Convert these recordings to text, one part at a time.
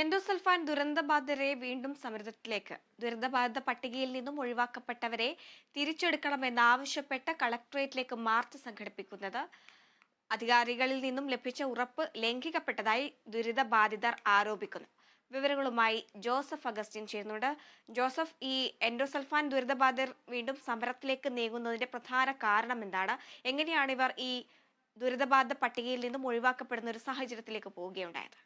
Endosulfan ദുരന്തബാധിതരെ വീണ്ടും സമരത്തിലേക്ക്. ദുരന്തബാധിത പട്ടികയിൽ നിന്നും ഒഴിവാക്കപ്പെട്ടവരെ തിരിച്ചെടുക്കണമെന്നാവശ്യപ്പെട്ട് കളക്ടറേറ്റിലേക്ക് മാർച്ച് സംഘടിപ്പിക്കുന്നത്. അധികാരികളിൽ നിന്നും ലഭിച്ച ഉറപ്പ് ലംഘിക്കപ്പെട്ടതായി ദുരിതബാധിതർ ആരോപിക്കുന്നു. വിവരങ്ങളുമായി ജോസഫ് അഗസ്റ്റിൻ ചേരുന്നുണ്ട്. ജോസഫ് ഈ എൻഡോസൾഫാൻ ദുരിതബാധിതർ വീണ്ടും സമരത്തിലേക്ക് നീങ്ങുന്നതിന്റെ പ്രധാന കാരണം എന്താണ്? എങ്ങനെയാണ് ഇവർ ഈ ദുരിതബാധിത പട്ടികയിൽ നിന്നും ഒഴിവാക്കപ്പെടുന്ന ഒരു സാഹചര്യത്തിലേക്ക് പോവുകയുണ്ടായത്?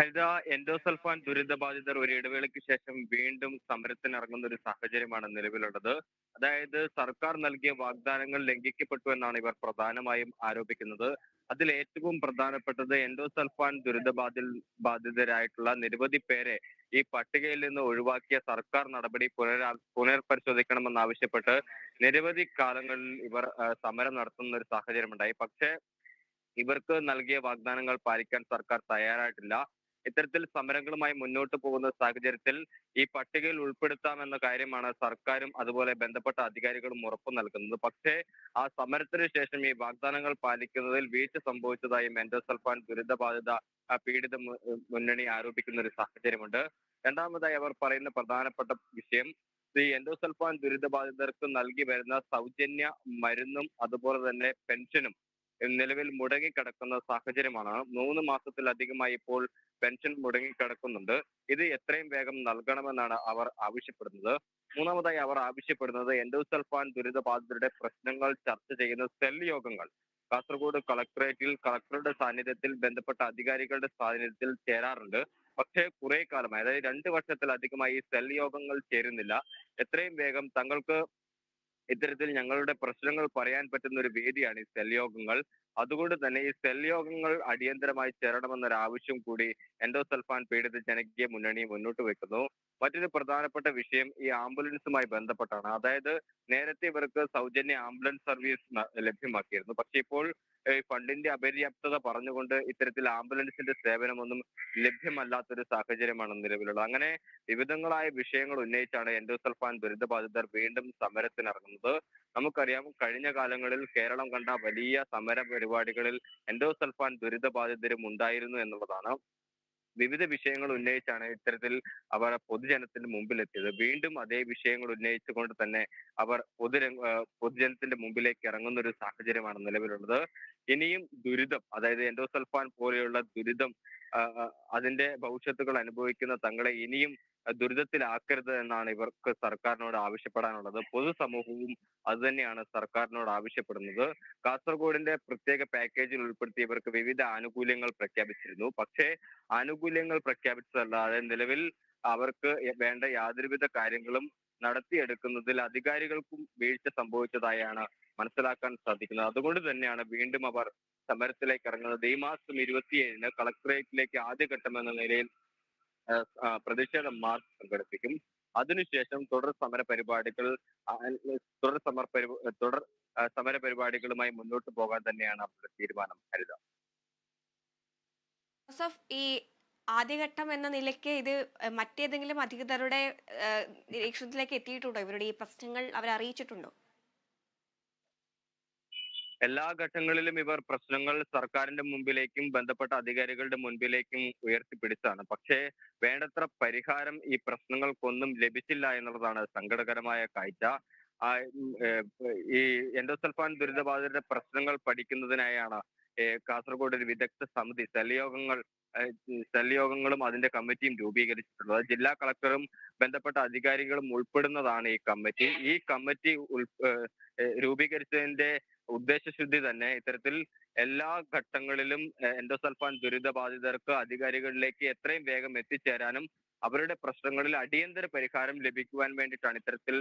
ഹരിത എൻഡോസൾഫാൻ ദുരിതബാധിതർ ഒരു ഇടവേളയ്ക്ക് ശേഷം വീണ്ടും സമരത്തിന് ഇറങ്ങുന്ന ഒരു സാഹചര്യമാണ് നിലവിലുള്ളത്. അതായത് സർക്കാർ നൽകിയ വാഗ്ദാനങ്ങൾ ലംഘിക്കപ്പെട്ടു എന്നാണ് ഇവർ പ്രധാനമായും ആരോപിക്കുന്നത്. അതിൽ ഏറ്റവും പ്രധാനപ്പെട്ടത് എൻഡോസൾഫാൻ ദുരിതബാധി ബാധിതരായിട്ടുള്ള നിരവധി പേരെ ഈ പട്ടികയിൽ നിന്ന് ഒഴിവാക്കിയ സർക്കാർ നടപടി പുനരാ പുനർപരിശോധിക്കണമെന്നാവശ്യപ്പെട്ട് നിരവധി കാലങ്ങളിൽ ഇവർ സമരം നടത്തുന്ന ഒരു സാഹചര്യമുണ്ടായി. പക്ഷേ ഇവർക്ക് നൽകിയ വാഗ്ദാനങ്ങൾ പാലിക്കാൻ സർക്കാർ തയ്യാറായിട്ടില്ല. ഇത്തരത്തിൽ സമരങ്ങളുമായി മുന്നോട്ട് പോകുന്ന സാഹചര്യത്തിൽ ഈ പട്ടികയിൽ ഉൾപ്പെടുത്താമെന്ന കാര്യമാണ് സർക്കാരും അതുപോലെ ബന്ധപ്പെട്ട അധികാരികളും ഉറപ്പു നൽകുന്നത്. പക്ഷേ ആ സമരത്തിന് ശേഷം ഈ വാഗ്ദാനങ്ങൾ പാലിക്കുന്നതിൽ വീഴ്ച സംഭവിച്ചതായി എൻഡോസൾഫാൻ ദുരിതബാധിത ആ, പീഡിത മുന്നണി ആരോപിക്കുന്ന ഒരു സാഹചര്യമുണ്ട്. രണ്ടാമതായി അവർ പറയുന്ന പ്രധാനപ്പെട്ട വിഷയം ഈ എൻഡോസൾഫാൻ ദുരിതബാധിതർക്ക് നൽകി വരുന്ന സൗജന്യ മരുന്നും അതുപോലെ തന്നെ പെൻഷനും നിലവിൽ മുടങ്ങിക്കിടക്കുന്ന സാഹചര്യമാണ്. മൂന്ന് മാസത്തിലധികമായി ഇപ്പോൾ പെൻഷൻ മുടങ്ങിക്കിടക്കുന്നുണ്ട്. ഇത് എത്രയും വേഗം നൽകണമെന്നാണ് അവർ ആവശ്യപ്പെടുന്നത്. മൂന്നാമതായി അവർ ആവശ്യപ്പെടുന്നത് എൻഡോസൾഫാൻ ദുരിതബാധിതരുടെ പ്രശ്നങ്ങൾ ചർച്ച ചെയ്യുന്ന സെൽ യോഗങ്ങൾ. കാസർഗോഡ് കളക്ടറേറ്റിൽ കളക്ടറുടെ സാന്നിധ്യത്തിൽ ബന്ധപ്പെട്ട അധികാരികളുടെ സാന്നിധ്യത്തിൽ ചേരാറുണ്ട്. പക്ഷേ കുറെ കാലമായി അതായത് രണ്ട് വർഷത്തിലധികമായി സെൽ യോഗങ്ങൾ ചേരുന്നില്ല. എത്രയും വേഗം തങ്ങൾക്ക് ഇത്തരത്തിൽ ഞങ്ങളുടെ പ്രശ്നങ്ങൾ പറയാൻ പറ്റുന്ന ഒരു വേദിയാണ് ഈ സെൽ യോഗങ്ങൾ അതുകൊണ്ട് തന്നെ ഈ സെൽ യോഗങ്ങൾ അടിയന്തരമായി ചേരണമെന്നൊരു ആവശ്യം കൂടി എൻഡോസൾഫാൻ പീഡിത ജനകീയ മുന്നണി മുന്നോട്ട് വെക്കുന്നു. മറ്റൊരു പ്രധാനപ്പെട്ട വിഷയം ഈ ആംബുലൻസുമായി ബന്ധപ്പെട്ടാണ്. അതായത് നേരത്തെ ഇവർക്ക് സൗജന്യ ആംബുലൻസ് സർവീസ് ലഭ്യമാക്കിയിരുന്നു. പക്ഷെ ഇപ്പോൾ ഫണ്ടിന്റെ അപര്യാപ്തത പറഞ്ഞുകൊണ്ട് ഇത്തരത്തിൽ ആംബുലൻസിന്റെ സേവനമൊന്നും ലഭ്യമല്ലാത്തൊരു സാഹചര്യമാണ് നിലവിലുള്ളത്. അങ്ങനെ വിവിധങ്ങളായ വിഷയങ്ങൾ ഉന്നയിച്ചാണ് എൻഡോസൾഫാൻ ദുരിതബാധിതർ വീണ്ടും സമരത്തിനിറങ്ങുന്നത്. നമുക്കറിയാം കഴിഞ്ഞ കാലങ്ങളിൽ കേരളം കണ്ട വലിയ സമര പരിപാടികളിൽ എൻഡോസൾഫാൻ ദുരിതബാധിതരും ഉണ്ടായിരുന്നു എന്നുള്ളതാണ്. വിവിധ വിഷയങ്ങൾ ഉന്നയിച്ചാണ് ഇത്തരത്തിൽ അവർ പൊതുജനത്തിന്റെ മുമ്പിൽ എത്തിയത് വീണ്ടും അതേ വിഷയങ്ങൾ ഉന്നയിച്ചുകൊണ്ട് തന്നെ അവർ പൊതുരംഗ പൊതുജനത്തിന്റെ മുമ്പിലേക്ക് ഇറങ്ങുന്ന ഒരു സാഹചര്യമാണ് നിലവിലുള്ളത്. ഇനിയും ദുരിതം അതായത് എൻഡോസൾഫാൻ പോലെയുള്ള ദുരിതം അതിന്റെ ഭവിഷ്യത്തുകൾ അനുഭവിക്കുന്ന തങ്ങളെ ഇനിയും ദുരിതത്തിലാക്കരുത് എന്നാണ് ഇവർക്ക് സർക്കാരിനോട് ആവശ്യപ്പെടാനുള്ളത്. പൊതുസമൂഹവും അതുതന്നെയാണ് സർക്കാരിനോട് ആവശ്യപ്പെടുന്നത്. കാസർഗോഡിന്റെ പ്രത്യേക പാക്കേജിൽ ഉൾപ്പെടുത്തി ഇവർക്ക് വിവിധ ആനുകൂല്യങ്ങൾ പ്രഖ്യാപിച്ചിരുന്നു. പക്ഷേ ആനുകൂല്യങ്ങൾ പ്രഖ്യാപിച്ചതല്ലാതെ നിലവിൽ അവർക്ക് വേണ്ട യാതൊരുവിധ കാര്യങ്ങളും നടത്തിയെടുക്കുന്നതിൽ അധികാരികൾക്കും വീഴ്ച സംഭവിച്ചതായാണ് മനസ്സിലാക്കാൻ സാധിക്കുന്നത്. അതുകൊണ്ട് തന്നെയാണ് വീണ്ടും അവർ സമരത്തിലേക്ക് ഇറങ്ങുന്നത്. ഈ മാസം ഇരുപത്തിയേഴിന് കളക്ടറേറ്റിലേക്ക് ആദ്യഘട്ടം എന്ന നിലയിൽ പ്രതിഷേധ മാർച്ച് സംഘടിപ്പിക്കും. അതിനുശേഷം തുടർ സമര പരിപാടികൾ തുടർ സമര തുടർ സമര പരിപാടികളുമായി മുന്നോട്ട് പോകാൻ തന്നെയാണ് അവരുടെ തീരുമാനം ഹരിത ഈ ആദ്യഘട്ടം എന്ന നിലയ്ക്ക് ഇത് മറ്റേതെങ്കിലും അധികൃതരുടെ നിരീക്ഷണത്തിലേക്ക് എത്തിയിട്ടുണ്ടോ? ഇവരുടെ ഈ പ്രശ്നങ്ങൾ അവർ അറിയിച്ചിട്ടുണ്ടോ എല്ലാ ഘട്ടങ്ങളിലും ഇവർ പ്രശ്നങ്ങൾ സർക്കാരിന്റെ മുമ്പിലേക്കും ബന്ധപ്പെട്ട അധികാരികളുടെ മുൻപിലേക്കും ഉയർത്തിപ്പിടിച്ചാണ് പക്ഷേ വേണ്ടത്ര പരിഹാരം ഈ പ്രശ്നങ്ങൾക്കൊന്നും ലഭിച്ചില്ല എന്നുള്ളതാണ് സങ്കടകരമായ കാഴ്ച. ഈ എൻഡോസൾഫാൻ ദുരിതബാധിതരുടെ പ്രശ്നങ്ങൾ പഠിക്കുന്നതിനായാണ് കാസർഗോഡ് ഒരു വിദഗ്ധ സമിതി സെൽയോഗങ്ങൾ സെൽയോഗങ്ങളും അതിന്റെ കമ്മിറ്റിയും രൂപീകരിച്ചിട്ടുള്ളത്. ജില്ലാ കളക്ടറും ബന്ധപ്പെട്ട അധികാരികളും ഉൾപ്പെടുന്നതാണ് ഈ കമ്മിറ്റി. ഈ കമ്മിറ്റി രൂപീകരിച്ചതിന്റെ ഉദ്ദേശശുദ്ധി തന്നെ ഇത്തരത്തിൽ എല്ലാ ഘട്ടങ്ങളിലും എൻഡോസൾഫാൻ എൻഡോസൾഫാൻ ദുരിതബാധിതർക്ക് അധികാരികളിലേക്ക് എത്രയും വേഗം എത്തിച്ചേരാനും അവരുടെ പ്രശ്നങ്ങളിൽ അടിയന്തര പരിഹാരം ലഭിക്കുവാൻ വേണ്ടിയിട്ടാണ് ഇത്തരത്തിൽ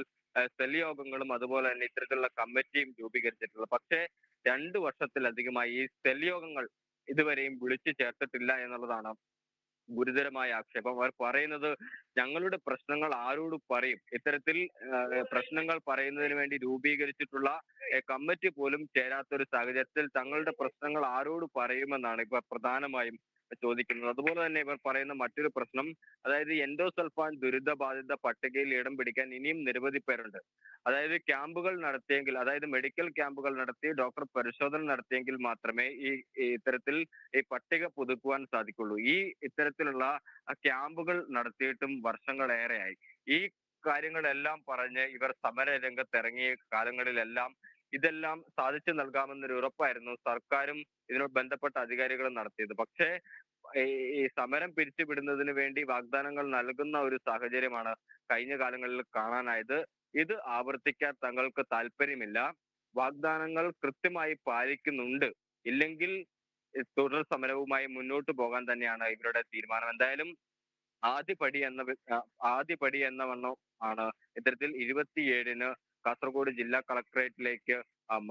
സെൽ യോഗങ്ങളും അതുപോലെ തന്നെ ഇത്തരത്തിലുള്ള കമ്മിറ്റിയും രൂപീകരിച്ചിട്ടുള്ളത്. പക്ഷേ രണ്ടു വർഷത്തിലധികമായി ഈ സെൽ യോഗങ്ങൾ ഇതുവരെയും വിളിച്ചു ചേർത്തിട്ടില്ല എന്നുള്ളതാണ് ഗുരുതരമായ ആക്ഷേപം. അവർ പറയുന്നത് ഞങ്ങളുടെ പ്രശ്നങ്ങൾ ആരോട് പറയും? ഇത്തരത്തിൽ പ്രശ്നങ്ങൾ പറയുന്നതിന് വേണ്ടി രൂപീകരിച്ചിട്ടുള്ള കമ്മിറ്റി പോലും ചേരാത്ത ഒരു സാഹചര്യത്തിൽ തങ്ങളുടെ പ്രശ്നങ്ങൾ ആരോട് പറയുമെന്നാണ് ഇപ്പൊ പ്രധാനമായും ചോദിക്കുന്നത്. അതുപോലെ തന്നെ ഇവർ പറയുന്ന മറ്റൊരു പ്രശ്നം അതായത് എൻഡോസൾഫാൻ ദുരിതബാധിത പട്ടികയിൽ ഇടം പിടിക്കാൻ ഇനിയും നിരവധി പേരുണ്ട്. അതായത് ക്യാമ്പുകൾ നടത്തിയെങ്കിൽ അതായത് മെഡിക്കൽ ക്യാമ്പുകൾ നടത്തി ഡോക്ടർ പരിശോധന നടത്തിയെങ്കിൽ മാത്രമേ ഈ ഇത്തരത്തിൽ ഈ പട്ടിക പുതുക്കുവാൻ സാധിക്കുള്ളൂ. ഈ ഇത്തരത്തിലുള്ള ക്യാമ്പുകൾ നടത്തിയിട്ടും വർഷങ്ങളേറെയായി. ഈ കാര്യങ്ങളെല്ലാം പറഞ്ഞ് ഇവർ സമര രംഗത്തിറങ്ങിയ കാലങ്ങളിലെല്ലാം ഇതെല്ലാം സാധിച്ചു നൽകാമെന്നൊരു ഉറപ്പായിരുന്നു. സർക്കാരും ഇതിനോട് ബന്ധപ്പെട്ട അധികാരികളും നടത്തിയത്. പക്ഷേ ഈ സമരം പിരിച്ചുവിടുന്നതിന് വേണ്ടി വാഗ്ദാനങ്ങൾ നൽകുന്ന ഒരു സാഹചര്യമാണ് കഴിഞ്ഞ കാലങ്ങളിൽ കാണാനായത്. ഇത് ആവർത്തിക്കാൻ തങ്ങൾക്ക് താല്പര്യമില്ല വാഗ്ദാനങ്ങൾ കൃത്യമായി പാലിക്കുന്നുണ്ട്. ഇല്ലെങ്കിൽ തുടർ സമരവുമായി മുന്നോട്ട് പോകാൻ തന്നെയാണ് ഇവരുടെ തീരുമാനം. എന്തായാലും ആദ്യപടി എന്ന വി- ആ, ആദ്യ പടി എന്ന വണ്ണം ആണ് ഇത്തരത്തിൽ ഇരുപത്തിയേഴിന് കാസർഗോഡ് ജില്ലാ കളക്ടറേറ്റിലേക്ക്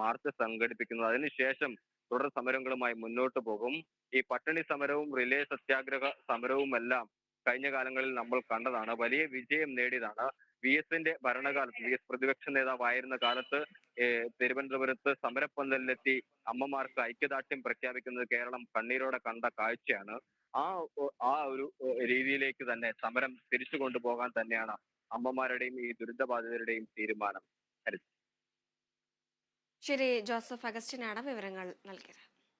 മാർച്ച് സംഘടിപ്പിക്കുന്നത് അതിനുശേഷം തുടർ സമരങ്ങളുമായി മുന്നോട്ട് പോകും. ഈ പട്ടിണി സമരവും റിലേ സത്യാഗ്രഹ സമരവുമെല്ലാം കഴിഞ്ഞ കാലങ്ങളിൽ നമ്മൾ കണ്ടതാണ്. വലിയ വിജയം നേടിയതാണ്. വി എസിന്റെ ഭരണകാലത്ത് വി എസ് പ്രതിപക്ഷ നേതാവായിരുന്ന കാലത്ത് തിരുവനന്തപുരത്ത് സമരപ്പന്തലിലെത്തി അമ്മമാർക്ക് ഐക്യദാർഢ്യം പ്രഖ്യാപിക്കുന്നത് കേരളം കണ്ണീരോടെ കണ്ട കാഴ്ചയാണ്. ആ ആ ഒരു രീതിയിലേക്ക് തന്നെ സമരം തിരിച്ചു കൊണ്ടുപോകാൻ തന്നെയാണ് അമ്മമാരുടെയും ഈ ദുരിതബാധിതരുടെയും തീരുമാനം. ശരി ജോസഫ് അഗസ്റ്റിനാണ് വിവരങ്ങൾ നൽകിയത്.